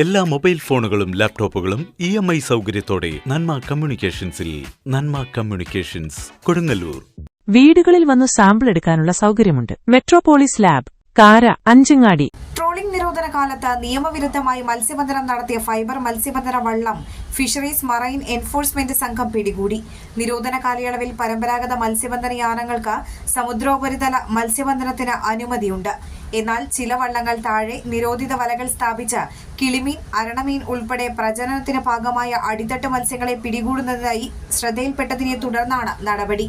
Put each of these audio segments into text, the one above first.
എല്ലാ മൊബൈൽ ഫോണുകളും ലാപ്ടോപ്പുകളും ഇ എം ഐ സൗകര്യത്തോടെ നന്മ കമ്മ്യൂണിക്കേഷൻസിൽ നന്മ കമ്മ്യൂണിക്കേഷൻസ് കൊടുങ്ങല്ലൂർ. വീടുകളിൽ വന്ന് സാമ്പിൾ എടുക്കാനുള്ള സൗകര്യമുണ്ട്. മെട്രോപോളിസ് ലാബ് കാര അഞ്ചങ്ങാടി. ട്രോളിംഗ് നിരോധന കാലത്ത് നിയമവിരുദ്ധമായി മത്സ്യബന്ധനം നടത്തിയ ഫൈബർ മത്സ്യബന്ധന വള്ളം ഫിഷറീസ് മറൈൻ എൻഫോഴ്സ്മെന്റ് സംഘം പിടികൂടി. നിരോധന കാലയളവിൽ പരമ്പരാഗത മത്സ്യബന്ധന യാനങ്ങൾക്ക് സമുദ്രോപരിതല മത്സ്യബന്ധനത്തിന് അനുമതിയുണ്ട്. എന്നാൽ ചില വള്ളങ്ങൾ താഴെ നിരോധിത വലകൾ സ്ഥാപിച്ച് കിളിമീൻ അരണമീൻ ഉൾപ്പെടെ പ്രജനനത്തിന് ഭാഗമായ അടിത്തട്ട് മത്സ്യങ്ങളെ പിടികൂടുന്നതായി ശ്രദ്ധയിൽപ്പെട്ടതിനെ തുടർന്നാണ് നടപടി.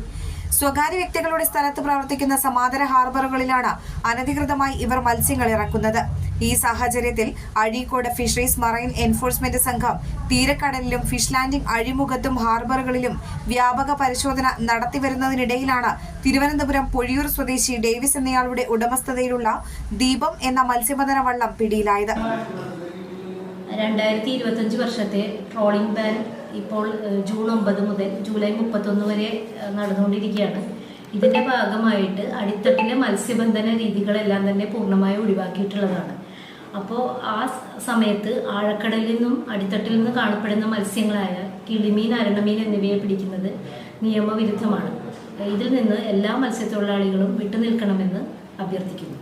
സ്വകാര്യ വ്യക്തികളുടെ സ്ഥലത്ത് പ്രവർത്തിക്കുന്ന സമാന്തര ഹാർബറുകളിലാണ് അനധികൃതമായി ഇവർ മത്സ്യങ്ങൾ ഇറക്കുന്നത്. ഈ സാഹചര്യത്തിൽ അഴീക്കോട് ഫിഷറീസ് മറൈൻ എൻഫോഴ്സ്മെന്റ് സംഘം തീരക്കടലിലും ഫിഷ് ലാൻഡിംഗ് അഴിമുഖത്തും ഹാർബറുകളിലും വ്യാപക പരിശോധന നടത്തിവരുന്നതിനിടയിലാണ് തിരുവനന്തപുരം പൊഴിയൂർ സ്വദേശി ഡേവിസ് എന്നയാളുടെ ഉടമസ്ഥതയിലുള്ള ദീപം എന്ന മത്സ്യബന്ധന വള്ളം പിടിയിലായത്. രണ്ടായിരത്തി ഇരുപത്തഞ്ച് വർഷത്തെ ട്രോളിംഗ് ബാൻ ഇപ്പോൾ ജൂൺ ഒമ്പത് മുതൽ ജൂലൈ മുപ്പത്തൊന്ന് വരെ നടന്നുകൊണ്ടിരിക്കുകയാണ്. ഇതിന്റെ ഭാഗമായിട്ട് അടിത്തട്ടിലെ മത്സ്യബന്ധന രീതികളെല്ലാം തന്നെ പൂർണമായി ഒഴിവാക്കിയിട്ടുള്ളതാണ്. അപ്പോൾ ആ സമയത്ത് ആഴക്കടലിൽ നിന്നും അടിത്തട്ടിൽ നിന്നും കാണപ്പെടുന്ന മത്സ്യങ്ങളായ കിളിമീൻ അരണമീൻ എന്നിവയെ പിടിക്കുന്നത് നിയമവിരുദ്ധമാണ്. ഇതിൽ നിന്ന് എല്ലാ മത്സ്യത്തൊഴിലാളികളും വിട്ടുനിൽക്കണമെന്ന് അഭ്യർത്ഥിക്കുന്നു.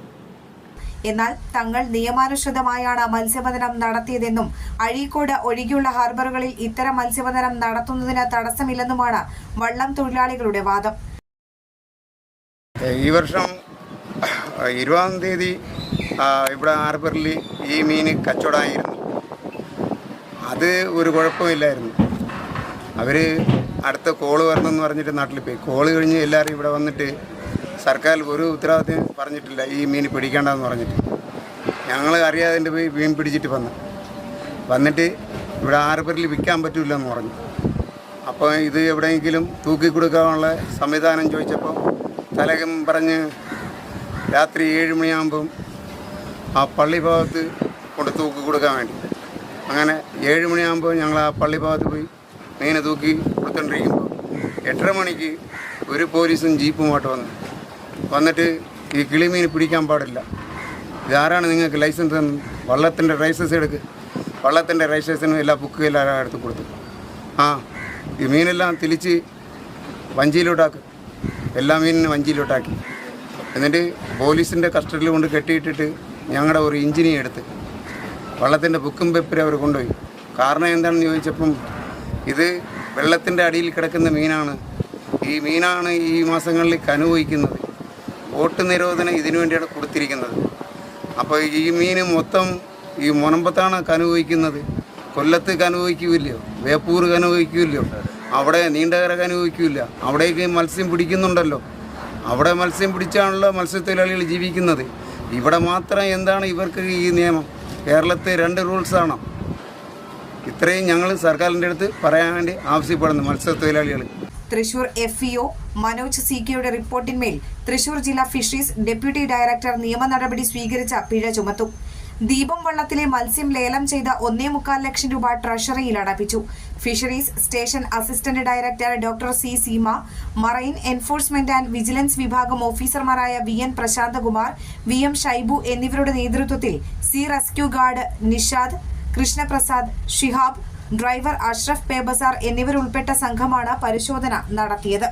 എന്നാൽ തങ്ങൾ നിയമാനുസൃതമായാണ് മത്സ്യബന്ധനം നടത്തിയതെന്നും അഴീക്കോട് ഒഴികെയുള്ള ഹാർബറുകളിൽ ഇത്തരം മത്സ്യബന്ധനം നടത്തുന്നതിന് തടസ്സമില്ലെന്നുമാണ് വള്ളം തൊഴിലാളികളുടെ വാദം. ഈ വർഷം ഇരുപതാം തീയതി ഇവിടെ ഹാർബറിൽ ഈ മീൻ കച്ചവടമായിരുന്നു. അത് ഒരു കുഴപ്പമില്ലായിരുന്നു. അവർ അടുത്ത കോൾ വരണമെന്ന് പറഞ്ഞിട്ട് നാട്ടിൽ പോയി. കോൾ കഴിഞ്ഞ് എല്ലാവരും ഇവിടെ വന്നിട്ട് സർക്കാർ ഒരു ഉത്തരവാദിത്വം പറഞ്ഞിട്ടില്ല ഈ മീൻ പിടിക്കേണ്ടതെന്ന് പറഞ്ഞിട്ട്. ഞങ്ങൾ അറിയാതെ പോയി മീൻ പിടിച്ചിട്ട് വന്നു. വന്നിട്ട് ഇവിടെ ആറുപേരിൽ വിൽക്കാൻ പറ്റില്ലെന്ന് പറഞ്ഞു. അപ്പോൾ ഇത് എവിടെയെങ്കിലും തൂക്കി കൊടുക്കാനുള്ള സംവിധാനം ചോദിച്ചപ്പോൾ തലകം പറഞ്ഞ് രാത്രി ഏഴ് മണിയാകുമ്പം ആ പള്ളി ഭാഗത്ത് കൊണ്ട് തൂക്കി കൊടുക്കാൻ വേണ്ടി. അങ്ങനെ ഏഴ് മണിയാകുമ്പോൾ ഞങ്ങൾ ആ പള്ളി ഭാഗത്ത് പോയി മീനെ തൂക്കി കൊടുത്തോണ്ടിരിക്കുമ്പോൾ എട്ടര മണിക്ക് ഒരു പോലീസും ജീപ്പുമായിട്ട് വന്നു. വന്നിട്ട് ഈ കിളിമീൻ പിടിക്കാൻ പാടില്ല. ഇതാരാണ് നിങ്ങൾക്ക് ലൈസൻസ് വള്ളത്തിന്റെ ലൈസൻസ് എടുക്ക്. വള്ളത്തിന്റെ ലൈസൻസിനും എല്ലാ ബുക്കും എല്ലാം എടുത്ത് കൊടുത്തു. ആ ഈ മീനെല്ലാം തിരിച്ച് വഞ്ചിയിലോട്ടാക്കും. എല്ലാ മീനിനും വഞ്ചിയിലോട്ടാക്കി. എന്നിട്ട് പോലീസിന്റെ കസ്റ്റഡിയിൽ കൊണ്ട് കെട്ടിയിട്ടിട്ട് ഞങ്ങളുടെ ഒരു എഞ്ചിനീയർ എടുത്ത് വള്ളത്തിന്റെ ബുക്കും പേപ്പറും അവർ കൊണ്ടുപോയി. കാരണം എന്താണെന്ന് ചോദിച്ചപ്പം ഇത് വെള്ളത്തിന്റെ അടിയിൽ കിടക്കുന്ന മീനാണ്. ഈ മീനാണ് ഈ മാസങ്ങളിൽ കനുവഹിക്കുന്നത് വോട്ട് നിരോധനം ഇതിനു വേണ്ടിയാണ് കൊടുത്തിരിക്കുന്നത്. അപ്പോൾ ഈ മീൻ മൊത്തം ഈ മുനമ്പത്താണ് കനുഭവിക്കുന്നത് കൊല്ലത്ത് കനുഭവിക്കില്ലയോ വേപ്പൂർ കനുഭവിക്കില്ലയോ അവിടെ നീണ്ടകര കനുഭവിക്കില്ല അവിടേക്ക് മത്സ്യം പിടിക്കുന്നുണ്ടല്ലോ. അവിടെ മത്സ്യം പിടിച്ചാണല്ലോ മത്സ്യത്തൊഴിലാളികൾ ജീവിക്കുന്നത്. ഇവിടെ മാത്രം എന്താണ് ഇവർക്ക് ഈ നിയമം? കേരളത്തെ രണ്ട് റൂൾസാണോ ഇത്രയും ഞങ്ങൾ സർക്കാരിന്റെ അടുത്ത് പറയാൻ വേണ്ടി ആവശ്യപ്പെടുന്നു മത്സ്യത്തൊഴിലാളികൾ. തൃശൂർ എഫ് മനോജ് സി കെയുടെ റിപ്പോർട്ടിന്മേൽ തൃശൂർ ജില്ലാ ഫിഷറീസ് ഡെപ്യൂട്ടി ഡയറക്ടർ നിയമ നടപടി സ്വീകരിച്ച പിഴ ചുമത്തും. ദീപം വള്ളത്തിലെ മത്സ്യം ലേലം ചെയ്ത ഒന്നേ മുക്കാൽ ലക്ഷം രൂപ ട്രഷറിയിൽ അടപ്പിച്ചു. Fisheries station assistant director doctor C Seema marine enforcement and vigilance വിഭാഗം ഓഫീസർമാരായ V N Prasanthkumar V M Shaibu എന്നിവരുടെ നേതൃത്വത്തിൽ sea rescue guard Nishad Krishnaprasad Shihab driver Ashraf പേബസാർ എന്നിവരുൾപ്പെട്ട സംഘമാണ് പരിശോധന നടത്തിയത്